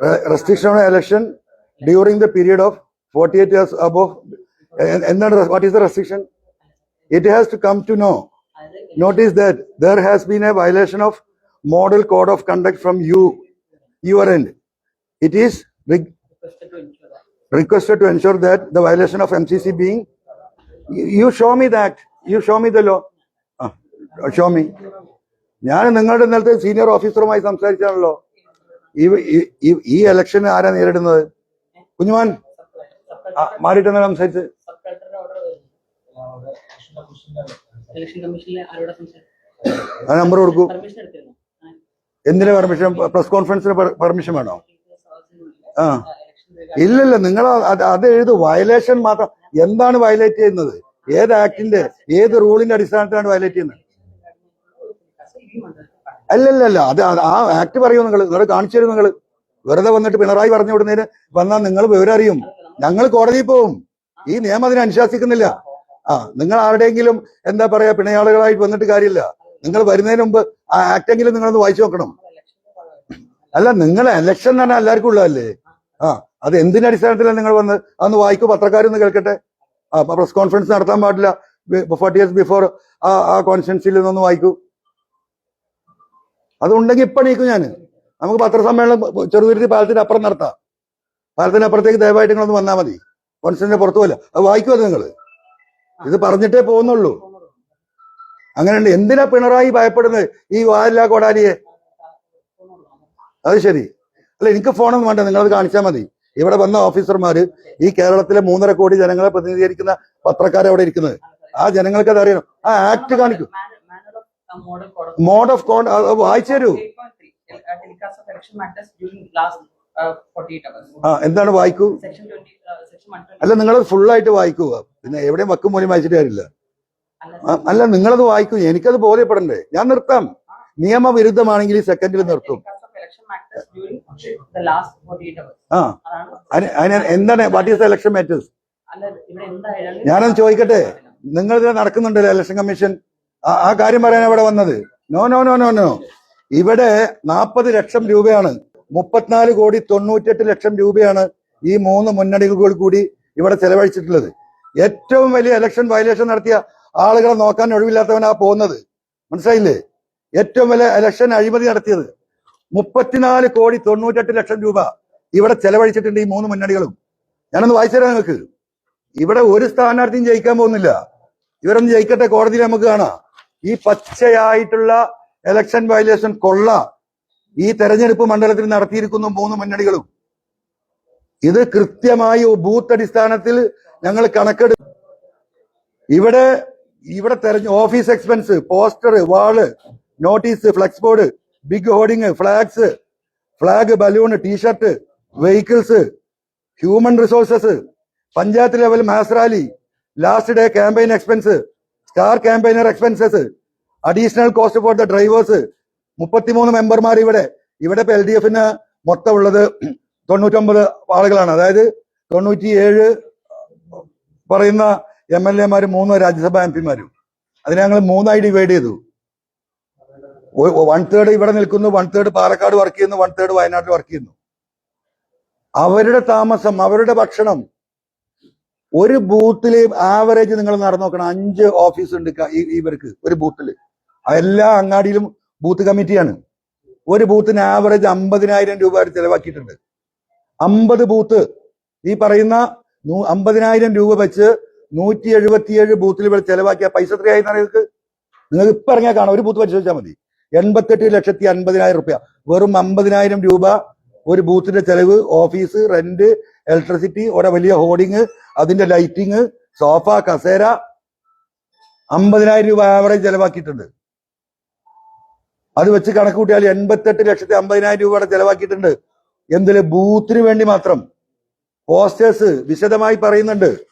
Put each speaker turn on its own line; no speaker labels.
re- restriction on election during the period of 48 years above. And, and then what is the restriction? It has to come to know. Notice that there has been a violation of model code of conduct from you, your end. It is re- requested to ensure that the violation of MCC being, you you show me the act, you show me the law. Ah, show me. ഞാൻ നിങ്ങളുടെ ഇന്നലത്തെ senior ഓഫീസറുമായി സംസാരിച്ചാണല്ലോ ഈ ഈ- election ആരാ നേരിടുന്നത്? കുഞ്ഞുമാൻ. ആ, സംസാരിച്ച് ആ നമ്പർ കൊടുക്കൂ. എന്തിനാ പെർമിഷൻ പ്രസ് കോൺഫറൻസിന് പെർമിഷൻ വേണോ? ആ. ഇല്ലല്ല നിങ്ങൾ അത് എഴുതു. വയലേഷൻ മാത്രം. എന്താണ് വയലേറ്റ് ചെയ്യുന്നത്? ഏത് ആക്ടിന്റെ ഏത് റൂളിന്റെ അടിസ്ഥാനത്തിലാണ് വയലേറ്റ് ചെയ്യുന്നത്? അല്ലല്ലല്ല അത് ആ- ആക്ട് പറയൂ നിങ്ങൾ വേറെ കാണിച്ചു തരും നിങ്ങൾ വെറുതെ വന്നിട്ട് പിണറായി പറഞ്ഞു വിടുന്നതിന് വന്നാൽ നിങ്ങൾ വിവരം അറിയും ഞങ്ങൾ കോടതിയിൽ പോവും. ഈ നിയമം അതിനെ അനുശാസിക്കുന്നില്ല. ആ നിങ്ങൾ ആരുടെയെങ്കിലും എന്താ പറയാ പിണയാളുകളായിട്ട് വന്നിട്ട് കാര്യമില്ല. നിങ്ങൾ വരുന്നതിന് മുമ്പ് ആ ആക്ടെങ്കിലും നിങ്ങളൊന്ന് വായിച്ചു നോക്കണം. അല്ല നിങ്ങൾ ഇലക്ഷൻ തന്നെ എല്ലാവർക്കും ഉള്ളതല്ലേ? ആ അത് എന്തിന്റെ അടിസ്ഥാനത്തിലാണ് നിങ്ങൾ വന്ന് അതൊന്ന് വായിക്കൂ പത്രക്കാരൊന്ന് കേൾക്കട്ടെ? ആ പ്രസ് കോൺഫറൻസ് നടത്താൻ പാടില്ല. ഫോർട്ടി ഇയേഴ്സ് ബിഫോർ ആ ആ കോൺസ്റ്റൻസിയിൽ നിന്നൊന്ന് വായിക്കൂ. അതുണ്ടെങ്കിൽ ഇപ്പൊ എണീക്കും ഞാൻ നമുക്ക് പത്രസമ്മേളനം ചെറുതുരുത്തി പാലത്തിന്റെ അപ്പുറം നടത്താം. പാലത്തിന്റെ അപ്പുറത്തേക്ക് ദയവായിട്ട് നിങ്ങളൊന്ന് വന്നാൽ മതി. കോൺസ്റ്റന്റിന്റെ പുറത്തു പോല. അത് വായിക്കുമോ നിങ്ങൾ ഇത് പറഞ്ഞിട്ടേ പോകുന്നുള്ളൂ. അങ്ങനെയുണ്ട്. എന്തിനാ പിണറായി ഭയപ്പെടുന്നത്? ഈ വാലില്ല കൊടാലിയെ. അത് ശരി. അല്ല എനിക്ക് ഫോണൊന്നും വേണ്ട. നിങ്ങളത് കാണിച്ചാൽ മതി. ഇവിടെ വന്ന ഓഫീസർമാര് ഈ കേരളത്തിലെ മൂന്നര കോടി ജനങ്ങളെ പ്രതിനിധീകരിക്കുന്ന പത്രക്കാരെ അവിടെ ഇരിക്കുന്നത്. ആ ജനങ്ങൾക്ക് അത് അറിയണം ആ ആക്ട് കാണിക്കും. മോഡ് ഓഫ് കോൺ വായിച്ചു തരൂ.
എയ്റ്റ് അവേഴ്സ്
ആ എന്താണ് വായിക്കൂ?
വൺ
അല്ല നിങ്ങൾ ഫുള്ളായിട്ട് വായിക്കുക പിന്നെ എവിടെയും വക്കും മൂലം വായിച്ചിട്ട് കാര്യമില്ല. അല്ല നിങ്ങളത് വായിക്കൂ. എനിക്കത് ബോധ്യപ്പെടണ്ടേ? ഞാൻ നിർത്താം. നിയമവിരുദ്ധമാണെങ്കിൽ ഈ സെക്കൻഡിൽ നിർത്തും. ആ. അതിന് എന്താണ് വാട്ട് ഈസ് ഇലക്ഷൻ മാറ്റേഴ്സ് ഞാനത് ചോദിക്കട്ടെ? നിങ്ങൾ ഇതിൽ നടക്കുന്നുണ്ടല്ലോ ഇലക്ഷൻ കമ്മീഷൻ ആ കാര്യം പറയാൻ ഇവിടെ വന്നത്? No no no no no ഇവിടെ നാൽപ്പത് ലക്ഷം രൂപയാണ്. മുപ്പത്തിനാല് കോടി തൊണ്ണൂറ്റെട്ട് ലക്ഷം രൂപയാണ് ഈ മൂന്ന് മുന്നണികൾ കൂടി ഇവിടെ ചെലവഴിച്ചിട്ടുള്ളത്. ഏറ്റവും വലിയ ഇലക്ഷൻ വയലേഷൻ നടത്തിയ ആളുകളെ നോക്കാൻ ഒഴിവില്ലാത്തവനാ പോകുന്നത്. മനസ്സിലായില്ലേ? ഏറ്റവും വലിയ ഇലക്ഷൻ അഴിമതി നടത്തിയത്. മുപ്പത്തിനാല് കോടി തൊണ്ണൂറ്റെട്ട് ലക്ഷം രൂപ ഇവിടെ ചെലവഴിച്ചിട്ടുണ്ട് ഈ മൂന്ന് മുന്നണികളും. ഞാനൊന്ന് വായിച്ചു തരാം നിങ്ങൾക്ക്. ഇവിടെ ഒരു സ്ഥാനാർത്ഥിയും ജയിക്കാൻ പോകുന്നില്ല. ഇവരൊന്ന് ജയിക്കട്ടെ കോടതിയിൽ നമുക്ക് കാണാം. ഈ പച്ചയായിട്ടുള്ള എലക്ഷൻ വയലേഷൻ കൊള്ള ഈ തെരഞ്ഞെടുപ്പ് മണ്ഡലത്തിൽ നടത്തിയിരിക്കുന്ന മൂന്ന് മുന്നണികളും. ഇത് കൃത്യമായി ബൂത്ത് അടിസ്ഥാനത്തിൽ ഞങ്ങൾ കണക്കെടുക്കും ഇവിടെ ഇവിടെ തെരഞ്ഞ office expense poster wall notice flex board big hoarding flags flag balloon T shirt vehicles human resources panchayat level mass rally last day campaign expense star campaigner expenses additional cost for the drivers മുപ്പത്തിമൂന്ന് മെമ്പർമാർ ഇവിടെ. ഇവിടെ ഇപ്പൊ L D എഫിന് മൊത്തം ഉള്ളത് തൊണ്ണൂറ്റൊമ്പത് ആളുകളാണ്. അതായത് തൊണ്ണൂറ്റിയേഴ് പറയുന്ന എം എൽ എമാരും മൂന്ന് രാജ്യസഭാ എം പിമാരും അതിനെ ഞങ്ങൾ മൂന്നായി ഡിവൈഡ് ചെയ്തു. വൺ തേർഡ് ഇവിടെ നിൽക്കുന്നു വൺ തേർഡ് പാലക്കാട് വർക്ക് ചെയ്യുന്നു വൺ തേർഡ് വയനാട്ടിൽ വർക്ക് ചെയ്യുന്നു. അവരുടെ താമസം അവരുടെ ഭക്ഷണം ഒരു ബൂത്തിൽ ആവറേജ് നിങ്ങൾ നടന്നു നോക്കണം. അഞ്ച് ഓഫീസ് ഉണ്ട് ഇവർക്ക് ഒരു ബൂത്തിൽ എല്ലാ അങ്ങാടിയിലും ബൂത്ത് കമ്മിറ്റിയാണ് ഒരു ബൂത്തിന് ആവറേജ് അമ്പതിനായിരം രൂപ അവർ ചെലവാക്കിയിട്ടുണ്ട്. അമ്പത് ബൂത്ത് ഈ പറയുന്ന അമ്പതിനായിരം രൂപ വെച്ച് നൂറ്റി എഴുപത്തിയേഴ് ബൂത്തിൽ ഇവിടെ ചെലവാക്കിയ പൈസ എത്രയായി നിങ്ങൾക്ക് നിങ്ങൾക്ക് ഇപ്പൊ ഇറങ്ങിയാൽ കാണാം. ഒരു ബൂത്ത് പരിശോധിച്ചാൽ മതി. എൺപത്തെട്ട് ലക്ഷത്തി അൻപതിനായിരം റുപ്യ. വെറും അമ്പതിനായിരം രൂപ ഒരു ബൂത്തിന്റെ ചെലവ് ഓഫീസ് റെന്റ് ഇലക്ട്രിസിറ്റി ഒരു വലിയ ഹോർഡിങ് അതിന്റെ ലൈറ്റിങ് സോഫ കസേര അമ്പതിനായിരം രൂപ ആവറേജ് ചെലവാക്കിയിട്ടുണ്ട്. അത് വെച്ച് കണക്ക് കൂട്ടിയാൽ എൺപത്തെട്ട് ലക്ഷത്തി അമ്പതിനായിരം രൂപയുടെ ചെലവാക്കിയിട്ടുണ്ട്. എന്തിൽ ബൂത്തിന് വേണ്ടി മാത്രം. പോസ്റ്റേഴ്സ് വിശദമായി പറയുന്നുണ്ട്.